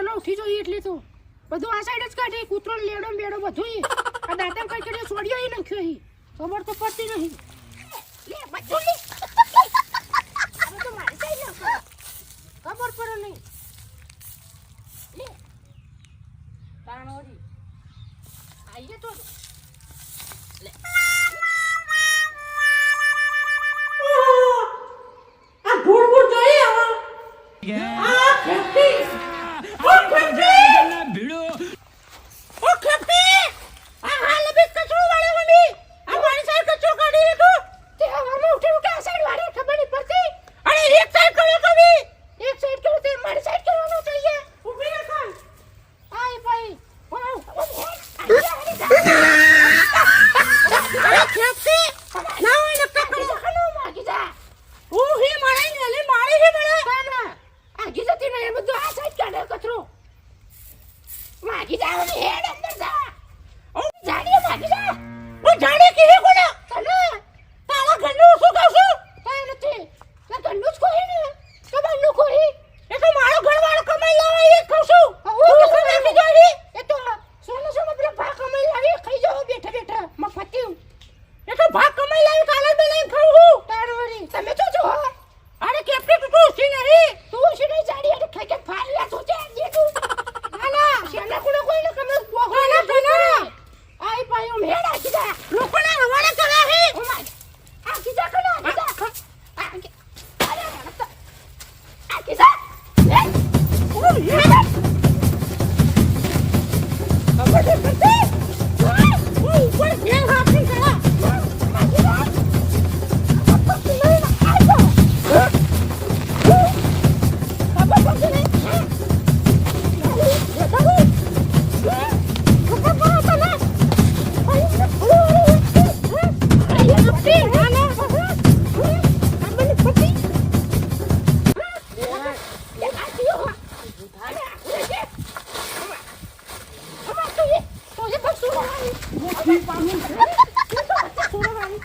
વેલો ઉઠી જોઈએ એટલે તો. બધું આ સાઈડ જ કાઢી કૂતરો, લેડો બેડો બધું ઈ. આ દાંતણ કઈ કરી છોડ્યો ઈ નાખ્યો ઈ. ખબર તો પડતી નહીં તો. ખબર પડે નહીં. લે. આઈએ તો.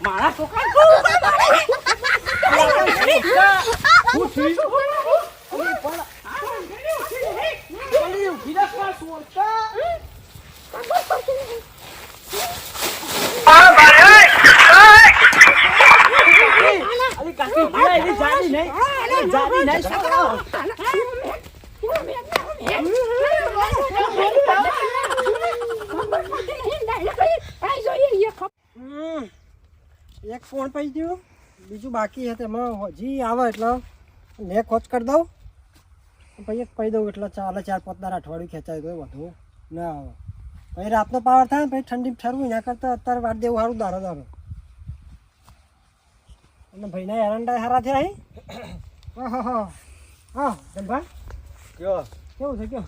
મારા છોકરા હમ. ફોન પડી ગયો બીજું બાકી છે તેમાં હજી આવે એટલે મેં ખોચ કરી દઉં. પછી કહી દઉં એટલે ચાલે ચાર પાંચ દાર અઠવાડિયું ખેંચાય તો વધુ ના આવે. પછી રાતનો પાવર થાય ને પછી ઠંડી ઠરવું એના કરતાં અત્યારે વાત દેવું સારું દારો દારો અને ભાઈના એરંડા સારા થયા હે. હા હા હા. હા ધનભા કયો? કેવું છે કયો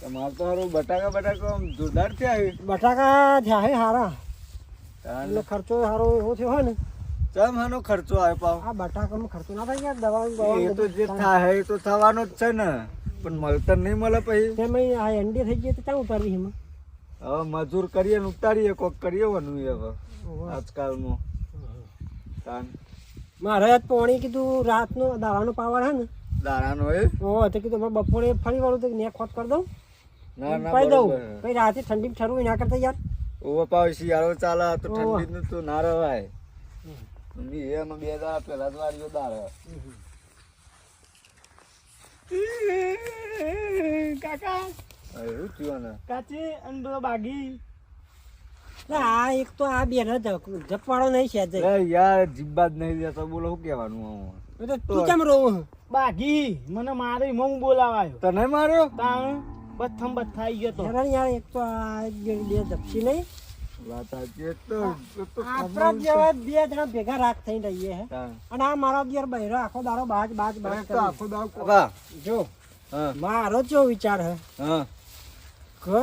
તમારે તો હારું બટાકા બટાકા જોરદાર થયા. બટાકા થયા હે સારા એટલે ખર્ચો સારો એવો થયો હોય ને ચમ ખર્ચો આવે પાવ? આ બટાકાનો ખર્ચો ના થાય યાર દવા એ તો જે થાય. એ તો થવાનો જ છે ને. પણ મળતર નહીં મળે પછી. તેમ આ એન્ડી થઈ ગઈ તો ક્યાં ઉતારવી એમાં? હવે મજૂર કરીએ ને ઉતારીએ કોક કરીએ વાનું હવે આજકાલનું. તાન. મારે આજ પોણી કીધું રાતનો દાવાનો પાવર હે ને. દાણાનો એ? ઓ તો કીધું મેં બપોરે ફરી વાળું તો ને ખોટ કરી દઉં. ના ના પાઈ દઉં. પછી રાતે ઠંડી ઠરવું એના કરતા યાર. ઓવો પાવ શિયાળો ચાલે તો. ઠંડી તો ના રવાય. એમાં બે દાડા પેલા જ વાળીઓ દાડે. કાકા. એવું થયું ને કાચી અને પેલો બાગી. આ એક તો આ બે જપવાળો નહીં છે યાર જીબ્બા જ નહીં દેતો બોલો શું કહેવાનું હું તો તું કેમ રોવું? બાગી મને મારી મમ બોલાવાયો. તને માર્યો? તાણ? બથમ બથાઈ ગયો તો. હેરાન યાર એક તો આ બે બે જપસી નહીં. વાત એ તો તો આપણા જેવા બે જણા ભેગા રાખ થઈ રહીએ હે. અને આ મારા યાર બહેરો આખો દારો બાજ બાજ બાજ તો આખો દારો. જો હા. મારો જો વિચાર હે. હા. કે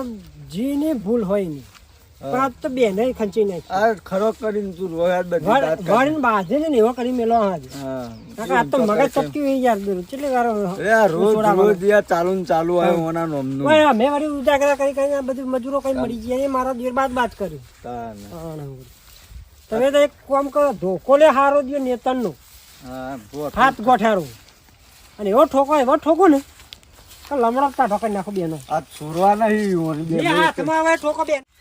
જીની ભૂલ હોય નહીં. પણ તો બેને ખંચી નાખી. આ ખરો કરીને તું રોયા બધી વાત કરી. બાંધે છે ને એવો કરી મેલો હાજ કાકા આ તો મગજ ચટકી હોય યાર બેરું કેટલી વાર રોજ રોજ યાર ચાલુ ને ચાલુ આવ્યો ઓના નોમનું. ઓય અમે વળી ઉજાગરા કરી કરીને આ બધું મજૂરો કઈ મળી ગયા એ મારા દીર બાદ વાત કરી તમે તો એક કામ કરો ધોકો લે હારો દો નેતનનો હા બોટ. હાથ ગોઠારો. અને એવો ઠોકો એવો ઠોકો ને તો ઠોકાઈ નાખો બેનો. આ છોરવા નહીં હાથમાં ઠોકો બેન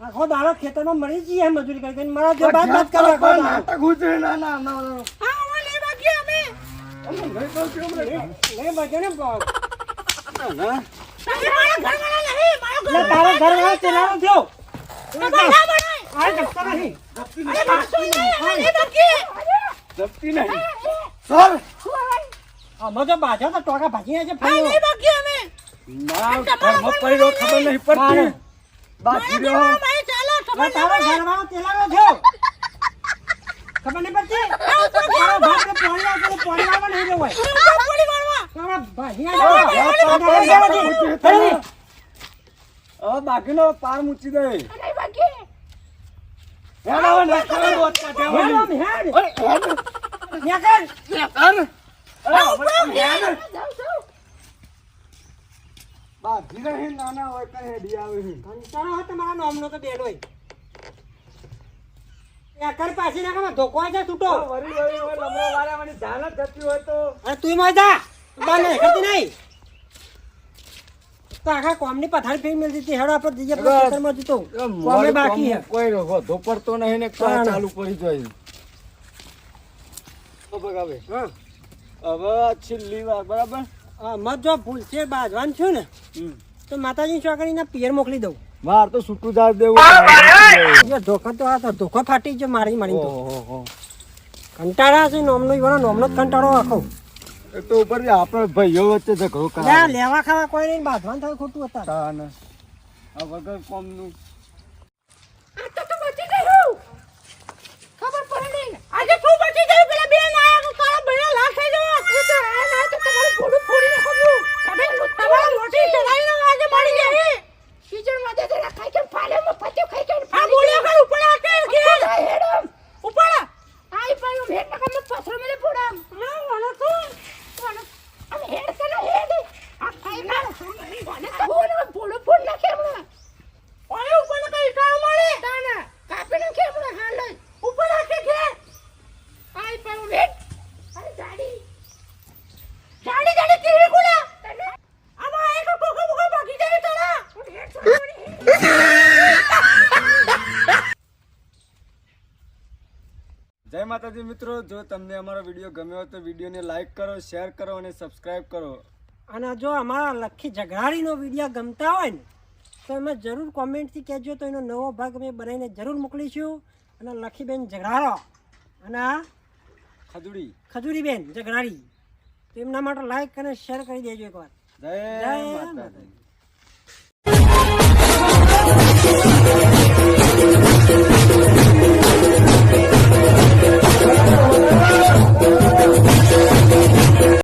આખો દાડો ખેતરમાં મરી જઈએ મજૂરી કરી કરીને મારા જે બાદ બાદ કરે. એટલે તારો ઘરવાળો ચલાવો થયો. આ ગપતો નહીં. જપતી નહીં. સર. આમાં જો બાજા તો ટોકા ભાજી નાખે અમે. ના ઘરમાં પડ્યો ખબર નહીં પડતી. બાકી રહ્યો. એટલે ઘર ઘરવાળો ચલાવો થયો. ખબર નહીં પડતી? તારો ભાગ ને પાણી લાવતો તો પાણી લાવવા નહીં જવાય. તારા ભાજી. હવે બાકીનો પાર મૂકી દે હેડ હવે કાઢે હવે. હેડ. હેડ. નેકર. હવે હેડ. નાના હોય કઈ હેડી આવે છે. કંટાળો હોય તમારા નોમનો તો બેડોય. નેકર પાછી નાખવામાં ધોકો છે છૂટો. વરી વળી લમણો વાળાવાની જાન જ જતી હોય તો અરે તું મજા જા કરતી નહીં તો આખા કોમની પથારી ફેર મેળવી દીધી હેડો આપણે જઈએ ખેતરમાં જતો. કોમે બાકી હે. કોઈ વધો પડતો નહીં ને ચાલુ પડી જાય. તો બગાવે હા. હવે છેલ્લી વાર બરાબર? હા, મત જો ભૂલ છે બાજવાન છું ને તો માતાજી ચોકડીના પિયર મોકલી દઉં. માર તો સુટું દાર દેવું. જો તો આ ધોકો ફાટી ગયો મારી મારી કંટાળા છે નોમનો ઈવાનો નોમનો જ કંટાળો આખો. એ તો ઉપર આપણે ભાઈઓ વચ્ચે ઝઘડો લે, કરાવે લેવા ખાવા કોઈ નહીં બાંધવાન થાય ખોટું હતા તાને. આ વગર કોમનું. ખબર પડે નહીં. આજે શું બચી ગયું. પેલા આયા તો તારા બૈરા લાખ થઈ જવા એ તો આ ના તો તમારું ફોડું ફોડી નાખ્યું તમે તમારું મોટી ચડાઈને આજે મળી જાય હે. સીજનમાં દે દે ખાઈ કે ફાલે માં પત્યો ખાઈ કે આ બોલ્યા કર ઉપર આ કે કે હેડમ ઉપર આઈ પર હું હેડ નકા મત પથરો મેલે ફોડામ હા વાળો તો વાળો અરે હેડ કે ના હેડ આ ખાઈ ના વાને તો બોલ બોલ ફોડ નાખે હમણાં ઓય ઉપર કઈ કામ મળે તાના કાપી નાખે હમણાં હાલ જ ઉપર નાખે કે આઈ પર હું હેડ અરે ગાડી ગાડી ગાડી કેવી કોલા આમાં એક કોકો કોકો બાકી જાય તોડા હેડ છોડી જય માતાજી મિત્રો જો તમને અમારો વીડિયો ગમ્યો હોય તો વિડીયોને લાઈક કરો શેર કરો અને સબસ્ક્રાઈબ કરો. અને જો અમારા લખી ઝઘડાડીનો વીડિયો ગમતા હોય ને તો એમાં જરૂર કોમેન્ટથી કહેજો તો એનો નવો ભાગ અમે બનાવીને જરૂર મોકલીશું. અને લખીબેન ઝઘડાડો અને ખજૂરી ખજૂરીબેન ઝઘડાડી તો એમના માટે લાઈક અને શેર કરી દેજો એકવાર. જય માતાજી.